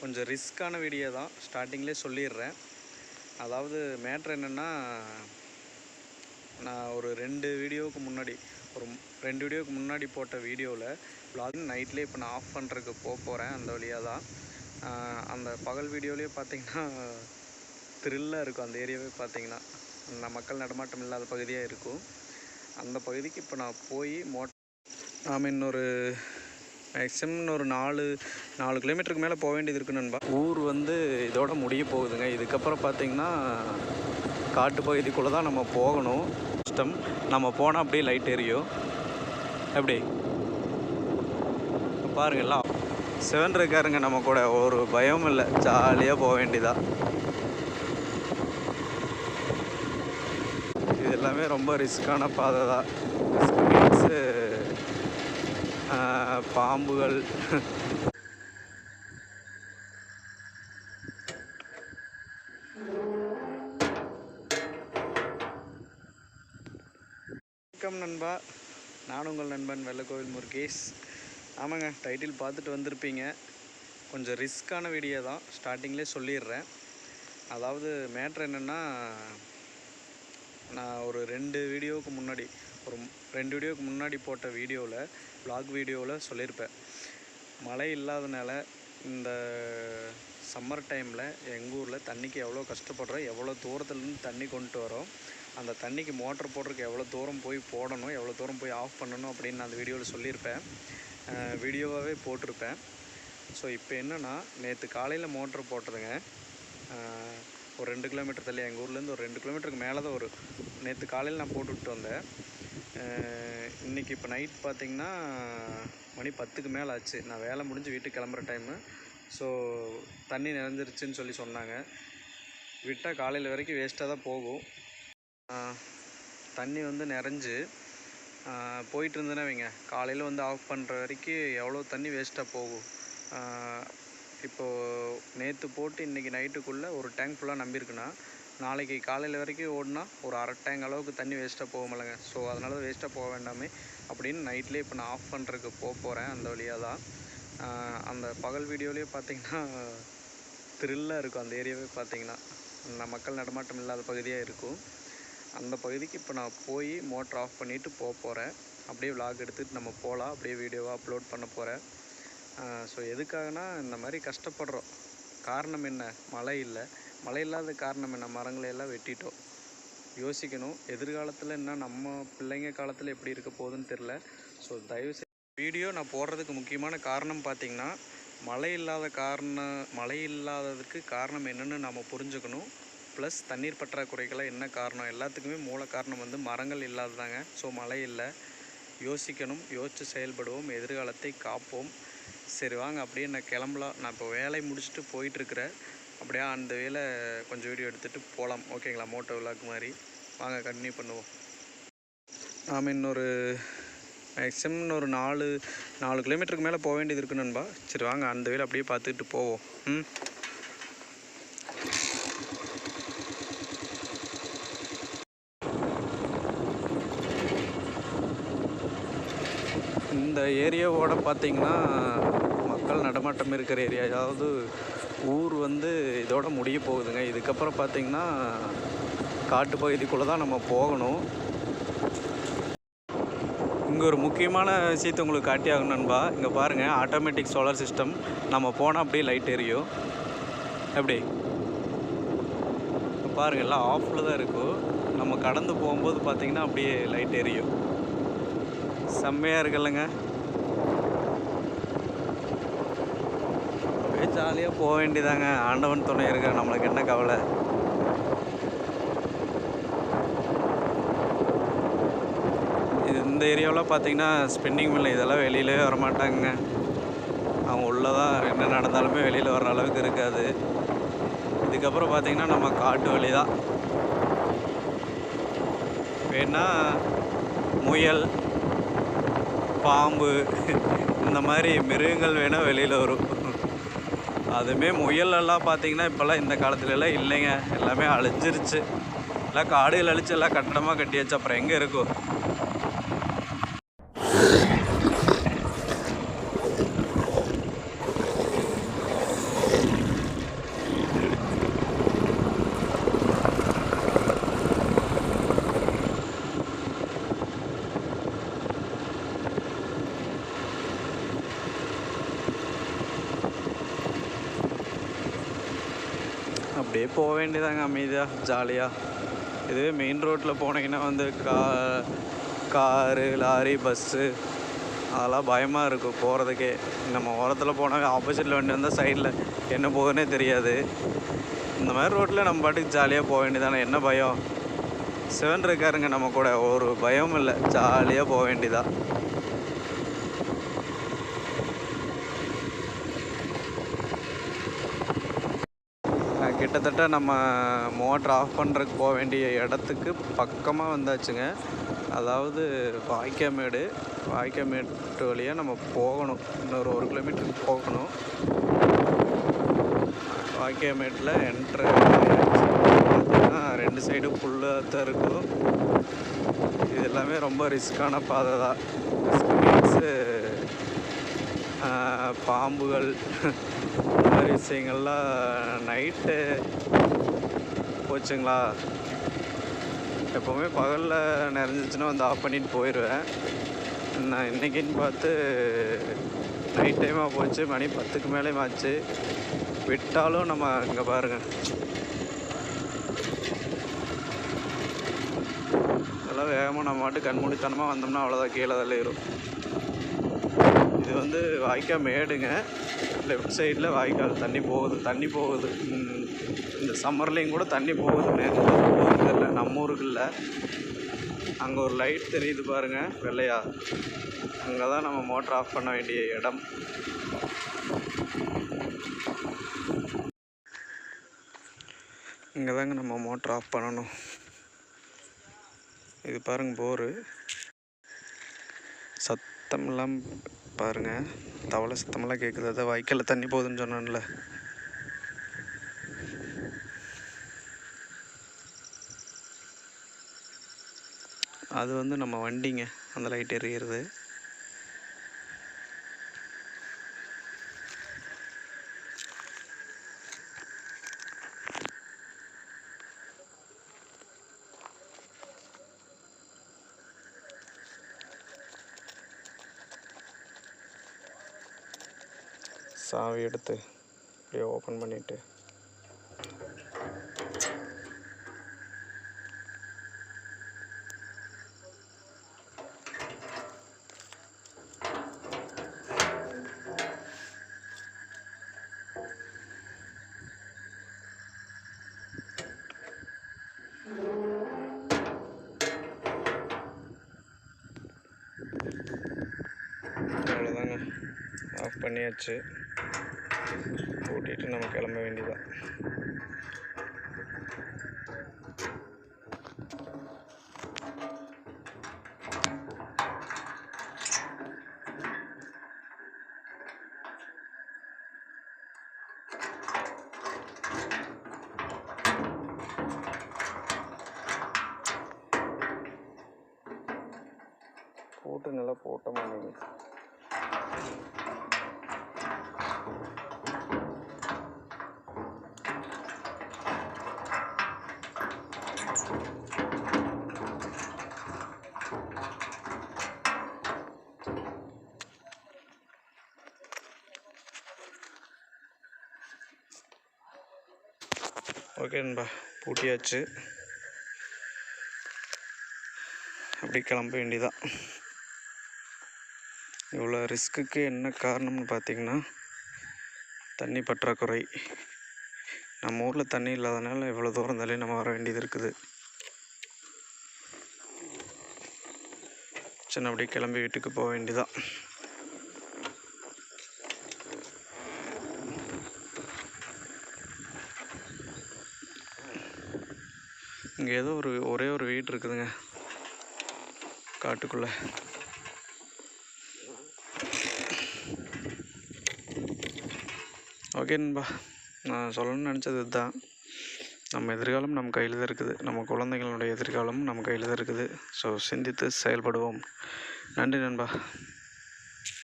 கொஞ்சம் ரிஸ்க்கான வீடியோ தான். ஸ்டார்டிங்லேயே சொல்லிடுறேன். அதாவது மேட்ரு என்னென்னா நான் ஒரு ரெண்டு வீடியோவுக்கு முன்னாடி ஒரு ரெண்டு வீடியோவுக்கு முன்னாடி போட்ட வீடியோவில் ப்ளாகிங் நைட்லேயே இப்போ நான் ஆஃப் பண்ணுறதுக்கு போக போகிறேன் அந்த வழியாக தான். அந்த பகல் வீடியோலேயே பார்த்தீங்கன்னா த்ரில்லாக இருக்கும். அந்த ஏரியாவே பார்த்திங்கன்னா அந்த மக்கள் நடமாட்டம் இல்லாத பகுதியாக இருக்கும். அந்த பகுதிக்கு இப்போ நான் போய் மோட் நாம் இன்னொரு மேக்ஸிமம் ஒரு நாலு நாலு கிலோமீட்டருக்கு மேலே போக வேண்டியது இருக்குது நண்பா. ஊர் வந்து இதோட முடிய போகுதுங்க. இதுக்கப்புறம் பார்த்தீங்கன்னா காட்டு பகுதிக்குள்ளே தான் நம்ம போகணும். கஷ்டம் நம்ம போனால் அப்படியே லைட் எரியும். எப்படி? பாருங்களா பாருங்க செவன் இருக்காருங்க நம்ம கூட. ஒரு பயம் இல்லை. ஜாலியாக போக வேண்டியதா. இது எல்லாமே ரொம்ப ரிஸ்க்கான பாதை தான் ரிஸ்க் மீன்ஸு பாம்புகள். வணக்கம் நண்பா. நான் உங்கள் நண்பன் வெள்ளக்கோவில் முருகேஷ். ஆமாங்க டைட்டில் பார்த்துட்டு வந்திருப்பீங்க. கொஞ்சம் ரிஸ்க்கான வீடியோ தான். ஸ்டார்டிங்லேயே சொல்லிடுறேன். அதாவது மேட்ரு என்னென்னா நான் ஒரு ரெண்டு வீடியோவுக்கு முன்னாடி ஒரு ரெண்டு வீடியோவுக்கு முன்னாடி போட்ட வீடியோவில் ப்ளாக் வீடியோவில் சொல்லியிருப்பேன் மழை இல்லாதனால இந்த சம்மர் டைமில் எங்கள் ஊரில் தண்ணிக்கு எவ்வளோ கஷ்டப்படுறோம் எவ்வளோ தூரத்துலேருந்து தண்ணி கொண்டு வரோம் அந்த தண்ணிக்கு மோட்டர் போடுறதுக்கு எவ்வளோ தூரம் போய் போடணும் எவ்வளோ தூரம் போய் ஆஃப் பண்ணணும் அப்படின்னு நான் அந்த வீடியோவில் சொல்லியிருப்பேன் வீடியோவாகவே போட்டிருப்பேன். ஸோ இப்போ என்னென்னா நேற்று காலையில் மோட்ரு போட்டதுங்க. ஒரு ரெண்டு கிலோமீட்டர் தள்ளி எங்கள் ஊர்லேருந்து ஒரு ரெண்டு கிலோமீட்டருக்கு மேலே தான் ஒரு நேற்று காலையில் நான் போட்டுவிட்டு வந்தேன். இன்றைக்கி இன்னைக்கு இப்போ நைட் பார்த்திங்கன்னா மணி பத்துக்கு மேலே ஆச்சு. நான் வேலை முடிஞ்சு வீட்டுக்கு கிளம்புற டைமு ஸோ தண்ணி நிறைஞ்சிருச்சுன்னு சொல்லி சொன்னாங்க. விட்டால் காலையில் வரைக்கும் வேஸ்ட்டாக தான் போகும். தண்ணி வந்து நிறைஞ்சு போயிட்டு இருந்தேன்னா வைங்க. காலையில் வந்து ஆஃப் பண்ணுற வரைக்கும் எவ்வளோ தண்ணி வேஸ்ட்டாக போகும். இப்போது நேற்று போட்டு இன்றைக்கி நைட்டுக்குள்ளே ஒரு டேங்க் ஃபுல்லாக நம்பியிருக்குன்னா நாளைக்கு காலையில் வரைக்கும் ஓடினா ஒரு அரை டேங்க் அளவுக்கு தண்ணி வேஸ்ட்டாக போகமில்லைங்க ஸோ அதனால தான் வேஸ்ட்டாக போக வேண்டாமே. அப்படின்னு நைட்லேயே இப்போ நான் ஆஃப் பண்ணுறதுக்கு போக போகிறேன் அந்த வழியாக தான். அந்த பகல் வீடியோலேயே பார்த்தீங்கன்னா த்ரில்லாக இருக்கும். அந்த ஏரியாவே பார்த்தீங்கன்னா அந்த மக்கள் நடமாட்டம் இல்லாத பகுதியாக இருக்கும். அந்த பகுதிக்கு இப்போ நான் போய் மோட்டர் ஆஃப் பண்ணிவிட்டு போக போகிறேன் அப்படியே விலாக் எடுத்துகிட்டு நம்ம போகலாம் அப்படியே வீடியோவாக அப்லோட் பண்ண போகிறேன் ஸோ எதுக்காகனா இந்த மாதிரி கஷ்டப்படுறோம். காரணம் என்ன? மழை இல்லை. மழை இல்லாத காரணம் என்ன? மரங்களை எல்லாம் வெட்டிட்டோம். யோசிக்கணும். எதிர்காலத்தில் என்ன? நம்ம பிள்ளைங்க காலத்தில் எப்படி இருக்க போகுதுன்னு தெரில ஸோ தயவுசெய்து வீடியோ நான் போடுறதுக்கு முக்கியமான காரணம் பார்த்திங்கன்னா மழை இல்லாத காரணம் மழை இல்லாததுக்கு காரணம் என்னன்னு நம்ம புரிஞ்சுக்கணும். ப்ளஸ் தண்ணீர் பற்றாக்குறைக்கெல்லாம் என்ன காரணம்? எல்லாத்துக்குமே மூல காரணம் வந்து மரங்கள் இல்லாததாங்க. ஸோ மழை இல்லை. யோசிக்கணும். யோசித்து செயல்படுவோம். எதிர்காலத்தை காப்போம். சரி வாங்க. அப்படியே நான் கிளம்பலாம். நான் இப்போ வேலையை முடிச்சுட்டு போயிட்டுருக்கிறேன் அப்படியே அந்த வேலை கொஞ்சம் வீடியோ எடுத்துகிட்டு போகலாம் ஓகேங்களா மோட்டோ விளாக் மாதிரி. வாங்க கண்டினியூ பண்ணுவோம். நாம் இன்னொரு மேக்ஸிமம் இன்னொரு நாலு நாலு கிலோமீட்டருக்கு மேலே போக வேண்டியது இருக்கு நண்பா. சரி வாங்க அந்த வேலை அப்படியே பார்த்துக்கிட்டு போவோம். ம்? இந்த ஏரியாவோட பார்த்தீங்கன்னா மக்கள் நடமாட்டம் இருக்கிற ஏரியா அதாவது ஊர் வந்து இதோட முடிய போகுதுங்க. இதுக்கப்புறம் பார்த்தீங்கன்னா காட்டு பகுதிக்குள்ளே தான் நம்ம போகணும். இங்கே ஒரு முக்கியமான விஷயத்தை உங்களுக்கு காட்டி நண்பா. இங்கே பாருங்கள் ஆட்டோமேட்டிக் சோலார் சிஸ்டம் நம்ம போனால் அப்படியே லைட் எரியும். எப்படி? பாருங்கள் எல்லாம் ஆஃபில் தான் இருக்கும் நம்ம கடந்து போகும்போது பார்த்திங்கன்னா அப்படியே லைட் எரியும். செம்மையாக இருக்குல்லங்க அப்படியே ஜாலியாக போக வேண்டியதாங்க. ஆண்டவன் துணை இருக்க நம்மளுக்கு என்ன கவலை? இது இந்த ஏரியாவில் பார்த்தீங்கன்னா ஸ்பெண்டிங் மில் இதெல்லாம் வெளியிலே வரமாட்டாங்க அவங்க உள்ளே தான் என்ன நடந்தாலுமே வெளியில் வர அளவுக்கு இருக்காது. இதுக்கப்புறம் பார்த்திங்கன்னா நம்ம காட்டு வழி தான் வேணா முயல் பாம்பு இந்த மாதிரி மிருகங்கள் வேணால் வெளியில் வரும். அதுவுமே முயலெல்லாம் பார்த்திங்கன்னா பார்த்தீங்கன்னா இப்போல்லாம் இந்த காலத்துலலாம் இல்லைங்க. எல்லாமே அழிஞ்சிருச்சு. எல்லாம் காடுகள் அழிச்சு எல்லாம் கட்டடமாக கட்டியாச்சு. அப்புறம் எங்கே இருக்கும்? அப்படியே போக வேண்டியதாங்க அமைதியாக ஜாலியாக இதுவே மெயின் ரோட்டில் போனீங்கன்னா வந்து கா காரு லாரி பஸ்ஸு அதெல்லாம் பயமாக இருக்கும் போகிறதுக்கே நம்ம ஓரத்தில் போனாவே ஆப்போசிட்டில் வண்டி வந்தால் சைடில் என்ன போகுதுன்னே தெரியாது. இந்த மாதிரி ரோட்டில் நம்ம பாட்டுக்கு ஜாலியாக போக வேண்டியதானே என்ன பயம்? சிவன் இருக்காருங்க நம்ம கூட ஒரு பயமும் இல்லை ஜாலியாக போக வேண்டியதான் கிட்டத்தட்ட நம்ம மோட்டர் ஆஃப் பண்ணுறதுக்கு போக வேண்டிய இடத்துக்கு பக்கமாக வந்தாச்சுங்க. அதாவது வாய்க்காமேடு வாய்க்காமேட்டு வழியாக நம்ம போகணும். இன்னொரு ஒரு கிலோமீட்டருக்கு போகணும். வாய்க்காமேட்டில் என்ட்ரு ரெண்டு சைடும் ஃபுல்லாக தான் இருக்கும். இது எல்லாமே ரொம்ப ரிஸ்க்கான பாதை தான். ரிஸ்க் மீன்ஸு பாம்புகள் இந்த மாதிரி விஷயங்கள்லாம் நைட்டு போச்சுங்களா? எப்போவுமே பகலில் நிறைஞ்சிச்சுன்னா வந்து ஆஃப் பண்ணிட்டு போயிடுவேன் நான் இன்றைக்கின்னு பார்த்து நைட் டைமாக போச்சு மணி பத்துக்கு மேலே ஆச்சு. விட்டாலும் நம்ம இங்கே பாருங்கள் அதெல்லாம் வேகமாக நம்ம மாட்டு கண்மூடித்தனமாக வந்தோம்னா அவ்வளோதான் கீழே தள்ளிடும் இது வந்து வாய்க்கால் மேடுங்க. லெஃப்ட் சைடில் வாய்க்கால் தண்ணி போகுது தண்ணி போகுது. இந்த சம்மர்லேயும் கூட தண்ணி போகுது தெரியல நம்ம ஊருக்கு இல்லை அங்கே ஒரு லைட் தெரியுது பாருங்கள் வெள்ளையா. அங்கே தான் நம்ம மோட்டர் ஆஃப் பண்ண வேண்டிய இடம். இங்கே தாங்க நம்ம மோட்டர் ஆஃப் பண்ணணும். இது பாருங்க போரு சத்தம்லாம் பாருங்கள் பாருங்க. தவளை சத்தமெல்லாம் கேட்குது அதை வாய்க்காலில் தண்ணி போகுதுன்னு சொன்னான்ல. அது வந்து நம்ம வண்டிங்க. அந்த லைட் எரியிறது. சாவி எடுத்து அப்படியே ஓப்பன் பண்ணிட்டு. அவ்வளோதாங்க ஆஃப் பண்ணியாச்சு. கூட்டிகிட்டு நம்ம கிளம்ப வேண்டியதான் போட்டு நல்லா போட்டோமா ஓகே நண்பா பூட்டியாச்சு. அப்படி கிளம்ப வேண்டியதான் இவ்வளோ ரிஸ்க்குக்கு என்ன காரணம்னு பார்த்தீங்கன்னா தண்ணி பற்றாக்குறை. நம்ம ஊரில் தண்ணி இல்லாதனால இவ்வளோ தூரம் தள்ளி நம்ம வர வேண்டியது இருக்குது. சரி அப்படியே கிளம்பி வீட்டுக்கு போக வேண்டியதான் இங்கே ஏதோ ஒரு ஒரே ஒரு வீடு இருக்குதுங்க. காட்டுக்குள்ளே. ஓகே நண்பா நான் சொல்லணும்னு நினச்சது இதுதான். நம்ம எதிர்காலம் நம்ம கையில் தான் இருக்குது. நம்ம குழந்தைங்களுடைய எதிர்காலமும் நம்ம கையில் தான் இருக்குது. ஸோ சிந்தித்து செயல்படுவோம். நன்றி நண்பா.